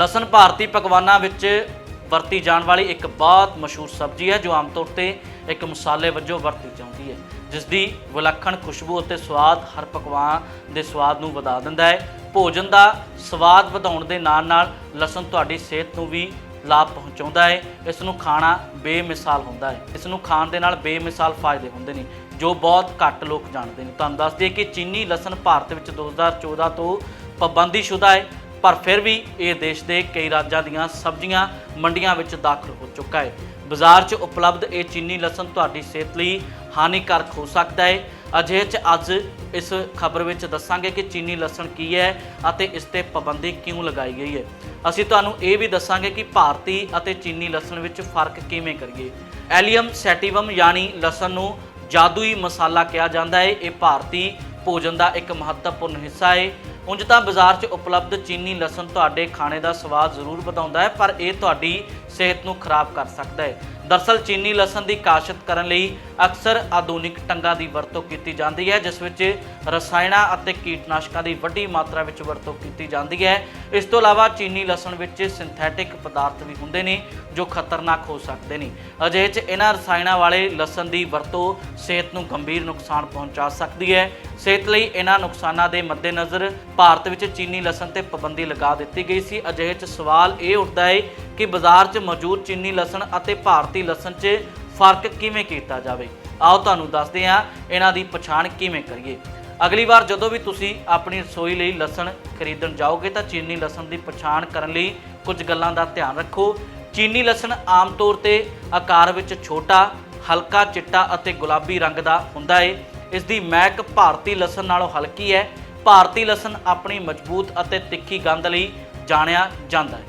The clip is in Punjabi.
ਲਸਣ ਭਾਰਤੀ ਪਕਵਾਨਾਂ ਵਿੱਚ ਵਰਤੀ ਜਾਣ ਵਾਲੀ ਇੱਕ ਬਹੁਤ ਮਸ਼ਹੂਰ ਸਬਜ਼ੀ ਹੈ, ਜੋ ਆਮ ਤੌਰ ਤੇ ਇੱਕ ਮਸਾਲੇ ਵਜੋਂ ਵਰਤੀ ਜਾਂਦੀ ਹੈ। ਜਿਸ ਦੀ ਵਿਲੱਖਣ ਖੁਸ਼ਬੂ ਅਤੇ ਸਵਾਦ ਹਰ ਪਕਵਾਨ ਦੇ ਸਵਾਦ ਨੂੰ ਵਧਾ ਦਿੰਦਾ ਹੈ। ਭੋਜਨ ਦਾ ਸਵਾਦ ਵਧਾਉਣ ਦੇ ਨਾਲ ਨਾਲ ਲਸਣ ਤੁਹਾਡੀ ਸਿਹਤ ਨੂੰ ਵੀ ਲਾਭ ਪਹੁੰਚਾਉਂਦਾ ਹੈ। ਇਸ ਨੂੰ ਖਾਣਾ ਬੇਮਿਸਾਲ ਹੁੰਦਾ ਹੈ। ਇਸ ਨੂੰ ਖਾਣ ਦੇ ਨਾਲ ਬੇਮਿਸਾਲ ਫਾਇਦੇ ਹੁੰਦੇ ਨੇ, ਜੋ ਬਹੁਤ ਘੱਟ ਲੋਕ ਜਾਣਦੇ ਨੇ। ਤੁਹਾਨੂੰ ਦੱਸ ਦਈਏ ਕਿ ਚੀਨੀ ਲਸਣ ਭਾਰਤ ਵਿੱਚ 2014 ਤੋਂ ਪਾਬੰਦੀਸ਼ੁਦਾ ਹੈ। ਪਰ ਫਿਰ ਵੀ ਇਹ ਦੇਸ਼ ਦੇ ਕਈ ਰਾਜਾਂ ਦੀਆਂ ਸਬਜ਼ੀਆਂ ਮੰਡੀਆਂ ਵਿੱਚ ਦਾਖਲ ਹੋ ਚੁੱਕਾ ਹੈ। ਬਾਜ਼ਾਰ 'ਚ ਉਪਲਬਧ ਇਹ ਚੀਨੀ ਲਸਣ ਤੁਹਾਡੀ ਸਿਹਤ ਲਈ ਹਾਨੀਕਾਰਕ ਹੋ ਸਕਦਾ ਹੈ। ਅਜਿਹੇ 'ਚ ਅੱਜ ਇਸ ਖਬਰ ਵਿੱਚ ਦੱਸਾਂਗੇ ਕਿ ਚੀਨੀ ਲਸਣ ਕੀ ਹੈ ਅਤੇ ਇਸ ਤੇ ਪਾਬੰਦੀ ਕਿਉਂ ਲਗਾਈ ਗਈ ਹੈ। ਅਸੀਂ ਤੁਹਾਨੂੰ ਇਹ ਵੀ ਦੱਸਾਂਗੇ ਕਿ ਭਾਰਤੀ ਅਤੇ ਚੀਨੀ ਲਸਣ ਵਿੱਚ ਫ਼ਰਕ ਕਿਵੇਂ ਕਰੀਏ। ਐਲੀਅਮ ਸੈਟੀਵਮ ਯਾਨੀ ਲਸਣ ਨੂੰ ਜਾਦੂਈ ਮਸਾਲਾ ਕਿਹਾ ਜਾਂਦਾ ਹੈ। ਇਹ ਭਾਰਤੀ ਭੋਜਨ ਦਾ ਇੱਕ ਮਹੱਤਵਪੂਰਨ ਹਿੱਸਾ ਹੈ। ਉਂਝ ਤਾਂ ਬਾਜ਼ਾਰ 'ਚ ਉਪਲਬਧ ਚੀਨੀ ਲਸਣ ਤੁਹਾਡੇ ਖਾਣੇ ਦਾ ਸਵਾਦ ਜ਼ਰੂਰ ਵਧਾਉਂਦਾ ਹੈ, ਪਰ ਇਹ ਤੁਹਾਡੀ ਸਿਹਤ ਨੂੰ ਖਰਾਬ ਕਰ ਸਕਦਾ ਹੈ। ਦਰਸਲ ਚੀਨੀ ਲਸਣ ਦੀ ਕਾਸ਼ਤ ਕਰਨ ਲਈ ਅਕਸਰ ਆਧੁਨਿਕ ਟੰਗਾਂ ਦੀ ਵਰਤੋਂ ਕੀਤੀ ਜਾਂਦੀ ਹੈ, ਜਿਸ ਵਿੱਚ ਰਸਾਇਣਾਂ ਅਤੇ ਕੀਟਨਾਸ਼ਕਾਂ ਦੀ ਵੱਡੀ ਮਾਤਰਾ ਵਿੱਚ ਵਰਤੋਂ ਕੀਤੀ ਜਾਂਦੀ ਹੈ। ਇਸ ਤੋਂ ਇਲਾਵਾ ਚੀਨੀ ਲਸਣ ਵਿੱਚ ਸਿੰਥੈਟਿਕ ਪਦਾਰਥ ਵੀ ਹੁੰਦੇ ਨੇ, ਜੋ ਖਤਰਨਾਕ ਹੋ ਸਕਦੇ ਨੇ। ਅਜਿਹੇ 'ਚ ਇਹਨਾਂ ਰਸਾਇਣਾਂ ਵਾਲੇ ਲਸਣ ਦੀ ਵਰਤੋਂ ਸਿਹਤ ਨੂੰ ਗੰਭੀਰ ਨੁਕਸਾਨ ਪਹੁੰਚਾ ਸਕਦੀ ਹੈ। ਸਿਹਤ ਲਈ ਇਹਨਾਂ ਨੁਕਸਾਨਾਂ ਦੇ ਮੱਦੇਨਜ਼ਰ ਭਾਰਤ ਵਿੱਚ ਚੀਨੀ ਲਸਣ ਤੇ ਪਾਬੰਦੀ ਲਗਾ ਦਿੱਤੀ ਗਈ ਸੀ। ਅਜਿਹੇ 'ਚ ਸਵਾਲ ਇਹ ਉੱਠਦਾ ਹੈ ਕਿ ਬਾਜ਼ਾਰ 'ਚ ਮੌਜੂਦ ਚੀਨੀ ਲਸਣ ਅਤੇ ਭਾਰਤੀ ਲਸਣ 'ਚ ਫ਼ਰਕ ਕਿਵੇਂ ਕੀਤਾ ਜਾਵੇ? ਆਓ ਤੁਹਾਨੂੰ ਦੱਸਦੇ ਹਾਂ ਇਹਨਾਂ ਦੀ ਪਛਾਣ ਕਿਵੇਂ ਕਰੀਏ। ਅਗਲੀ ਵਾਰ ਜਦੋਂ ਵੀ ਤੁਸੀਂ ਆਪਣੀ ਰਸੋਈ ਲਈ ਲਸਣ ਖਰੀਦਣ ਜਾਓਗੇ ਤਾਂ ਚੀਨੀ ਲਸਣ ਦੀ ਪਛਾਣ ਕਰਨ ਲਈ ਕੁਝ ਗੱਲਾਂ ਦਾ ਧਿਆਨ ਰੱਖੋ। ਚੀਨੀ ਲਸਣ ਆਮ ਤੌਰ ਤੇ ਆਕਾਰ ਵਿੱਚ ਛੋਟਾ, ਹਲਕਾ ਚਿੱਟਾ ਅਤੇ ਗੁਲਾਬੀ ਰੰਗ ਦਾ ਹੁੰਦਾ ਹੈ ਇਸ ਦੀ ਮਹਿਕ ਭਾਰਤੀ ਲਸਣ ਨਾਲੋਂ ਹਲਕੀ ਹੈ। ਭਾਰਤੀ ਲਸਣ ਆਪਣੀ ਮਜ਼ਬੂਤ ਅਤੇ ਤਿੱਖੀ ਗੰਧ ਲਈ ਜਾਣਿਆ ਜਾਂਦਾ ਹੈ।